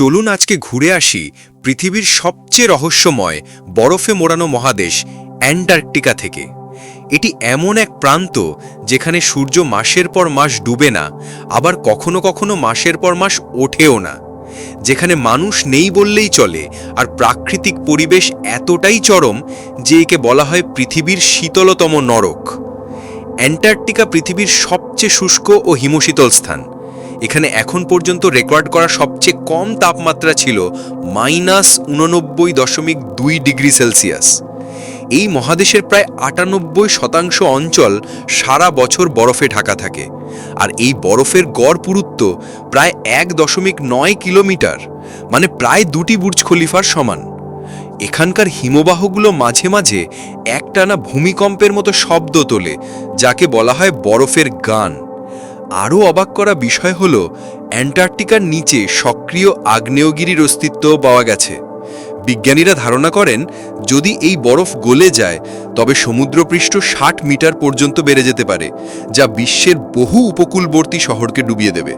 চলুন আজকে ঘুরে আসি পৃথিবীর সবচেয়ে রহস্যময় বরফে মোড়ানো মহাদেশ অ্যান্টার্কটিকা থেকে। এটি এমন এক প্রান্ত যেখানে সূর্য মাসের পর মাস ডুবে না, আবার কখনো কখনো মাসের পর মাস ওঠেও না। যেখানে মানুষ নেই বললেই চলে, আর প্রাকৃতিক পরিবেশ এতটাই চরম যে একে বলা হয় পৃথিবীর শীতলতম নরক। অ্যান্টার্কটিকা পৃথিবীর সবচেয়ে শুষ্ক ও হিমশীতল স্থান। এখানে এখন পর্যন্ত রেকর্ড করা সবচেয়ে কম তাপমাত্রা ছিল মাইনাস উননব্বই দশমিক দুই ডিগ্রি সেলসিয়াস। এই মহাদেশের প্রায় আটানব্বই শতাংশ অঞ্চল সারা বছর বরফে ঢাকা থাকে। আর এই বরফের গড় পুরুত্ব প্রায় এক দশমিক নয় কিলোমিটার মানে প্রায় দুটি বুর্জ খলিফার সমান। এখানকার হিমবাহগুলো মাঝে মাঝে একটানা ভূমিকম্পের মতো শব্দ তোলে, যাকে বলা হয় বরফের গান। আরও অবাক করা বিষয় হল, অ্যান্টার্কটিকার নিচে সক্রিয় আগ্নেয়গিরির অস্তিত্ব পাওয়া গেছে। বিজ্ঞানীরা ধারণা করেন, যদি এই বরফ গলে যায়, তবে সমুদ্রপৃষ্ঠ ষাট মিটার পর্যন্ত বেড়ে যেতে পারে, যা বিশ্বের বহু উপকূলবর্তী শহরকে ডুবিয়ে দেবে।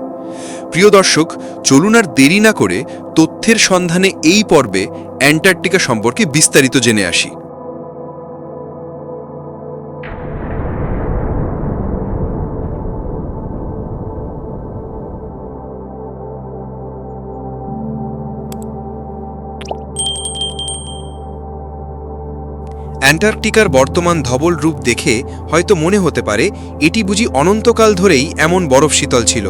প্রিয় দর্শক, চলুন আর দেরি না করে তথ্যের সন্ধানে এই পর্বে অ্যান্টার্কটিকা সম্পর্কে বিস্তারিত জেনে আসি। অ্যান্টার্কটিকার বর্তমান ধবল রূপ দেখে হয়তো মনে হতে পারে এটি বুঝি অনন্তকাল ধরেই এমন বরফ শীতল ছিল।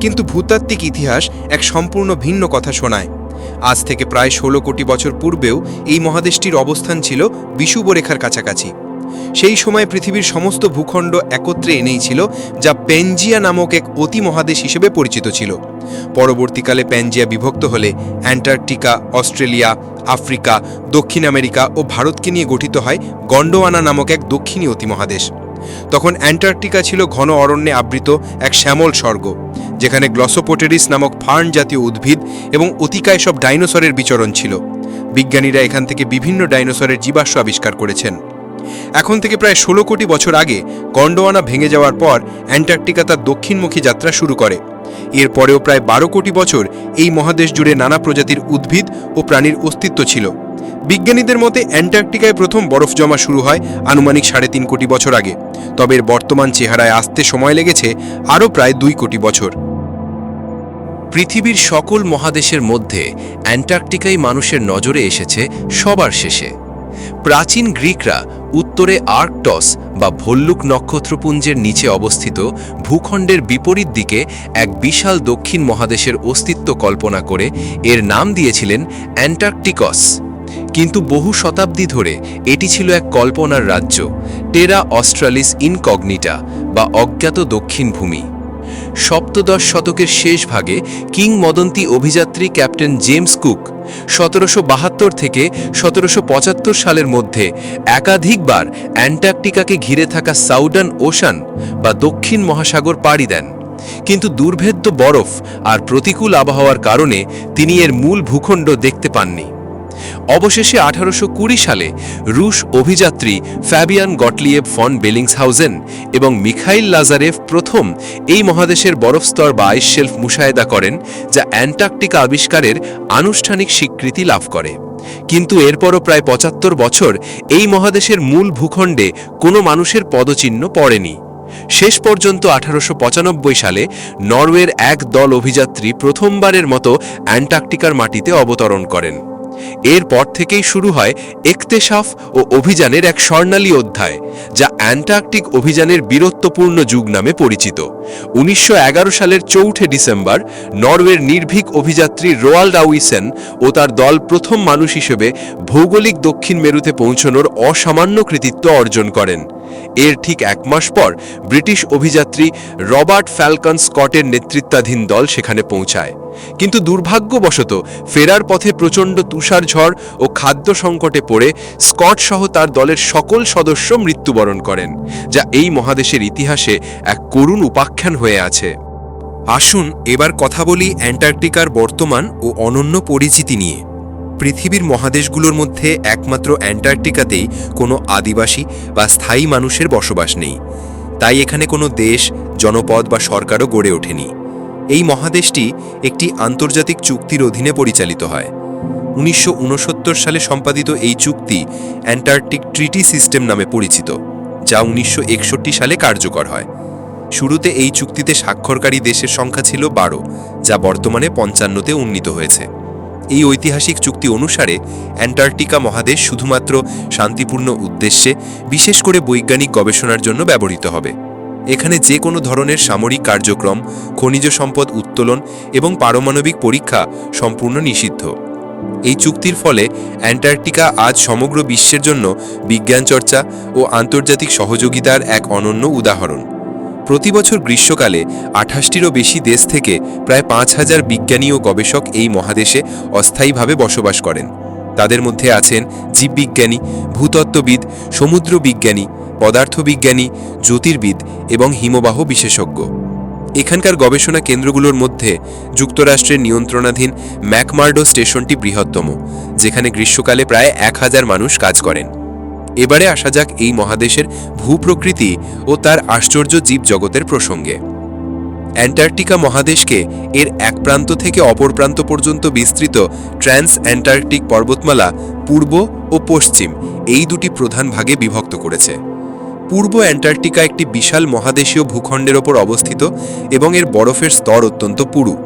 কিন্তু ভূতাত্ত্বিক ইতিহাস এক সম্পূর্ণ ভিন্ন কথা শোনায়। আজ থেকে প্রায় ষোলো কোটি বছর পূর্বেও এই মহাদেশটির অবস্থান ছিল বিষুবরেখার কাছাকাছি। সেই সময় পৃথিবীর সমস্ত ভূখণ্ড একত্রে এনেই ছিল, যা পেনজিয়া নামক এক অতি মহাদেশ হিসেবে পরিচিত ছিল। পরবর্তীকালে প্যানজিয়া বিভক্ত হলে অ্যান্টার্কটিকা, অস্ট্রেলিয়া, আফ্রিকা, দক্ষিণ আমেরিকা ও ভারতকে নিয়ে গঠিত হয় গন্ডোয়ানা নামক এক দক্ষিণী অতিমহাদেশ। তখন অ্যান্টার্কটিকা ছিল ঘন অরণ্যে আবৃত এক শ্যামল স্বর্গ, যেখানে গ্লসোপোটেরিস নামক ফার্ন জাতীয় উদ্ভিদ এবং অতিকায় সব ডাইনোসরের বিচরণ ছিল। বিজ্ঞানীরা এখান থেকে বিভিন্ন ডাইনোসরের জীবাশ্ম আবিষ্কার করেছেন। এখন থেকে প্রায় ষোলো কোটি বছর আগে গন্ডোয়ানা ভেঙে যাওয়ার পর অ্যান্টার্কটিকা তার দক্ষিণমুখী যাত্রা শুরু করে। এরপরেও প্রায় বারো কোটি বছর এই মহাদেশ জুড়ে নানা প্রজাতির উদ্ভিদ ও প্রাণীর অস্তিত্ব ছিল। বিজ্ঞানীদের মতে অ্যান্টার্কটিকায় প্রথম বরফ জমা শুরু হয় আনুমানিক সাড়ে তিন কোটি বছর আগে। তবে এর বর্তমান চেহারায় আসতে সময় লেগেছে আরও প্রায় দুই কোটি বছর। পৃথিবীর সকল মহাদেশের মধ্যে অ্যান্টার্কটিকাই মানুষের নজরে এসেছে সবার শেষে। প্রাচীন গ্রিকরা উত্তরে আর্কটস বা ভল্লুক নক্ষত্রপুঞ্জের নিচে অবস্থিত ভূখণ্ডের বিপরীত দিকে এক বিশাল দক্ষিণ মহাদেশের অস্তিত্ব কল্পনা করে এর নাম দিয়েছিলেন অ্যান্টার্কটিকস। কিন্তু বহু শতাব্দী ধরে এটি ছিল এক কল্পনার রাজ্য, টেরা অস্ট্রালিস ইনকগনিটা বা অজ্ঞাত দক্ষিণ ভূমি সপ্তদশ শতকের শেষ ভাগে কিংবদন্তি অভিযাত্রী ক্যাপ্টেন জেমস কুক সতেরোশো বাহাত্তর থেকে সতেরোশো পঁচাত্তর সালের মধ্যে একাধিকবার অ্যান্টার্কটিকাকে ঘিরে থাকা সাউডান ওশান বা দক্ষিণ মহাসাগর পাড়ি দেন। কিন্তু দুর্ভেদ্য বরফ আর প্রতিকূল আবহাওয়ার কারণে তিনি এর মূল ভূখণ্ড দেখতে পাননি। অবশেষে আঠারোশ কুড়ি সালে রুশ অভিযাত্রী ফ্যাবিয়ান গটলিয়েভ ফন বেলিংসহাউজেন এবং মিখাইল লাজারেভ প্রথম এই মহাদেশের বরফস্তর বা আইস শেলফ মুশাহেদা করেন, যা অ্যান্টার্কটিকা আবিষ্কারের আনুষ্ঠানিক স্বীকৃতি লাভ করে। কিন্তু এরপরও প্রায় পঁচাত্তর বছর এই মহাদেশের মূল ভূখণ্ডে কোনো মানুষের পদচিহ্ন পড়েনি। শেষ পর্যন্ত আঠারোশ পঁচানব্বই সালে নরওয়ের এক দল অভিযাত্রী প্রথমবারের মতো অ্যান্টার্কটিকার মাটিতে অবতরণ করেন। এরপর থেকেই শুরু হয় একতেশাফ ও অভিযানের এক স্বর্ণালী অধ্যায়, যা অ্যান্টার্কটিক অভিযানের বীরত্বপূর্ণ যুগ নামে পরিচিত। উনিশশো এগারো সালের চৌঠে ডিসেম্বর, নরওয়ের নির্ভীক অভিযাত্রী রোয়াল্ড আউইসেন ও তার দল প্রথম মানুষ হিসেবে ভৌগোলিক দক্ষিণ মেরুতে পৌঁছনোর অসামান্য কৃতিত্ব অর্জন করেন। এর ঠিক এক মাস পর ব্রিটিশ অভিযাত্রী রবার্ট ফ্যালকন স্কটের নেতৃত্বাধীন দল সেখানে পৌঁছায়। কিন্তু দুর্ভাগ্যবশত ফেরার পথে প্রচণ্ড তুষার ঝড় ও খাদ্য সংকটে পড়ে স্কট সহ তার দলের সকল সদস্য মৃত্যুবরণ করেন, যা এই মহাদেশের ইতিহাসে এক করুণ উপাখ্যান হয়ে আছে। আসুন এবার কথা বলি অ্যান্টার্কটিকার বর্তমান ও অনন্য পরিচিতি নিয়ে। পৃথিবীর মহাদেশগুলোর মধ্যে একমাত্র অ্যান্টার্কটিকাতেই কোনো আদিবাসী বা স্থায়ী মানুষের বসবাস নেই। তাই এখানে কোনো দেশ, জনপদ বা সরকারও গড়ে ওঠেনি। এই মহাদেশটি একটি আন্তর্জাতিক চুক্তির অধীনে পরিচালিত হয়। উনিশশো উনসত্তর সালে সম্পাদিত এই চুক্তি অ্যান্টার্কটিক ট্রিটি সিস্টেম নামে পরিচিত, যা উনিশশো একষট্টি সালে কার্যকর হয়। শুরুতে এই চুক্তিতে স্বাক্ষরকারী দেশের সংখ্যা ছিল বারো, যা বর্তমানে পঞ্চান্নতে উন্নীত হয়েছে। এই ঐতিহাসিক চুক্তি অনুসারে অ্যান্টার্কটিকা মহাদেশ শুধুমাত্র শান্তিপূর্ণ উদ্দেশ্যে, বিশেষ করে বৈজ্ঞানিক গবেষণার জন্য ব্যবহৃত হবে। এখানে যে কোনো ধরনের সামরিক কার্যক্রম, খনিজ সম্পদ উত্তোলন এবং পারমাণবিক পরীক্ষা সম্পূর্ণ নিষিদ্ধ। এই চুক্তির ফলে অ্যান্টার্কটিকা আজ সমগ্র বিশ্বের জন্য বিজ্ঞান চর্চা ও আন্তর্জাতিক সহযোগিতার এক অনন্য উদাহরণ। প্রতি বছর গ্রীষ্মকালে আঠাশটিরও বেশি দেশ থেকে প্রায় পাঁচ হাজার বিজ্ঞানী ও গবেষক এই মহাদেশে অস্থায়ীভাবে বসবাস করেন। তাদের মধ্যে আছেন জীববিজ্ঞানী, ভূতত্ত্ববিদ সমুদ্র বিজ্ঞানী পদার্থবিজ্ঞানী, জ্যোতির্বিদ এবং হিমবাহ বিশেষজ্ঞ। এখানকার গবেষণা কেন্দ্রগুলোর মধ্যে যুক্তরাষ্ট্রের নিয়ন্ত্রণাধীন ম্যাকমার্ডো স্টেশনটি বৃহত্তম, যেখানে গ্রীষ্মকালে প্রায় এক হাজার মানুষ কাজ করেন। এবারে আসা যাক এই মহাদেশের ভূপ্রকৃতি ও তার আশ্চর্য জীবজগতের প্রসঙ্গে। অ্যান্টার্কটিকা মহাদেশকে এর এক প্রান্ত থেকে অপর প্রান্ত পর্যন্ত বিস্তৃত ট্রান্স অ্যান্টার্কটিক পর্বতমালা পূর্ব ও পশ্চিম এই দুটি প্রধান ভাগে বিভক্ত করেছে। পূর্ব অ্যান্টার্কটিকা একটি বিশাল মহাদেশীয় ভূখণ্ডের ওপর অবস্থিত এবং এর বরফের স্তর অত্যন্ত পুরু।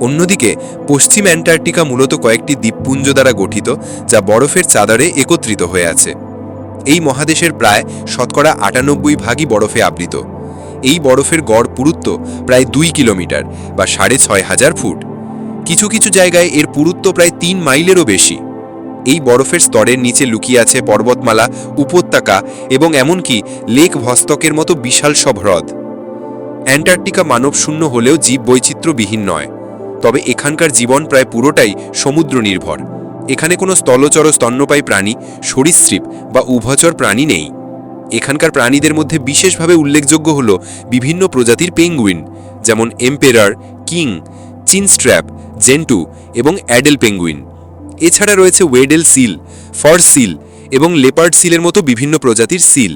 অন্যদিকে, পশ্চিম অ্যান্টার্কটিকা মূলত কয়েকটি দ্বীপপুঞ্জ দ্বারা গঠিত, যা বরফের চাদরে একত্রিত হয়ে আছে। এই মহাদেশের প্রায় শতকরা আটানব্বই ভাগই বরফে আবৃত। এই বরফের গড় পুরুত্ব প্রায় দুই কিলোমিটার বা সাড়ে ছয় হাজার ফুট। কিছু কিছু জায়গায় এর পুরুত্ব প্রায় তিন মাইলেরও বেশি। এই বরফের স্তরের নিচে লুকিয়ে আছে পর্বতমালা, উপত্যকা এবং এমনকি লেক ভস্তকের মতো বিশাল সব হ্রদ। অ্যান্টার্কটিকা মানবশূন্য হলেও জীব বৈচিত্র্যবিহীন নয়। তবে এখানকার জীবন প্রায় পুরোটাই সমুদ্র নির্ভর এখানে কোনো স্থলচর স্তন্যপায়ী প্রাণী, সরীসৃপ বা উভচর প্রাণী নেই। এখানকার প্রাণীদের মধ্যে বিশেষভাবে উল্লেখযোগ্য হল বিভিন্ন প্রজাতির পেঙ্গুইন, যেমন এম্পেরার, কিং, চিনস্ট্র্যাপ, জেন্টু এবং অ্যাডেল পেঙ্গুইন। এছাড়া রয়েছে ওয়েডেল সিল, ফর সিল এবং লেপার্ড সিলের মতো বিভিন্ন প্রজাতির সিল।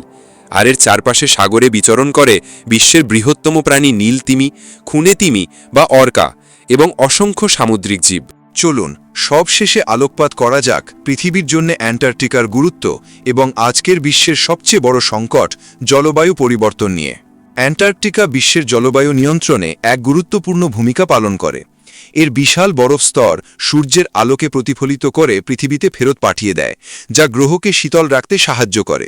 আর এর চারপাশে সাগরে বিচরণ করে বিশ্বের বৃহত্তম প্রাণী নীল তিমি খুনে তিমি বা অর্কা এবং অসংখ্য সামুদ্রিক জীব। চলুন সবশেষে আলোকপাত করা যাক পৃথিবীর জন্য অ্যান্টার্কটিকার গুরুত্ব এবং আজকের বিশ্বের সবচেয়ে বড় সংকট জলবায়ু পরিবর্তন নিয়ে। অ্যান্টার্কটিকা বিশ্বের জলবায়ু নিয়ন্ত্রণে এক গুরুত্বপূর্ণ ভূমিকা পালন করে। এর বিশাল বরফ স্তর সূর্যের আলোকে প্রতিফলিত করে পৃথিবীতে ফেরত পাঠিয়ে দেয়, যা গ্রহকে শীতল রাখতে সাহায্য করে।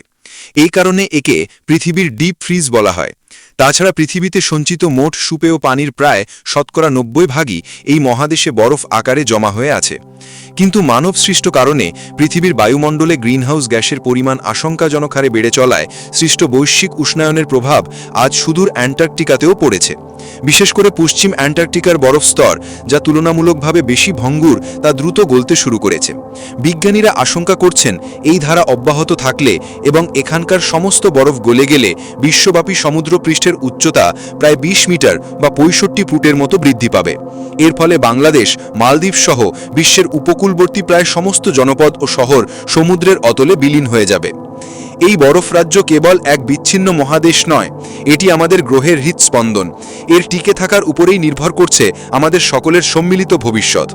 এই কারণে একে পৃথিবীর ডিপ ফ্রিজ বলা হয়। তাছাড়া পৃথিবীতে সঞ্চিত মোট সুপেয় পানির প্রায় শতকরা নব্বই ভাগই এই মহাদেশে বরফ আকারে জমা হয়ে আছে। কিন্তু মানবসৃষ্ট কারণে পৃথিবীর বায়ুমণ্ডলে গ্রিনহাউস গ্যাসের পরিমাণ আশঙ্কাজনক হারে বেড়ে চলায় সৃষ্ট বৈশ্বিক উষ্ণায়নের প্রভাব আজ সুদূর অ্যান্টার্কটিকাতেও পড়েছে। বিশেষ করে পশ্চিম অ্যান্টার্কটিকার বরফ স্তর, যা তুলনামূলকভাবে বেশি ভঙ্গুর, তা দ্রুত গলতে শুরু করেছে। বিজ্ঞানীরা আশঙ্কা করছেন, এই ধারা অব্যাহত থাকলে এবং এখানকার সমস্ত বরফ গলে গেলে বিশ্বব্যাপী সমুদ্রপৃষ্ঠের উচ্চতা প্রায় ২০ মিটার বা পঁয়ষট্টি ফুটের মতো বৃদ্ধি পাবে। এর ফলে বাংলাদেশ মালদ্বীপ সহ বিশ্বের উপকূলবর্তী প্রায় সমস্ত জনপদ ও শহর সমুদ্রের অতলে বিলীন হয়ে যাবে। এই বরফ রাজ্য কেবল এক বিচ্ছিন্ন মহাদেশ নয়, এটি আমাদের গ্রহের হৃৎস্পন্দন। এর টিকে থাকার উপরেই নির্ভর করছে আমাদের সকলের সম্মিলিত ভবিষ্যৎ।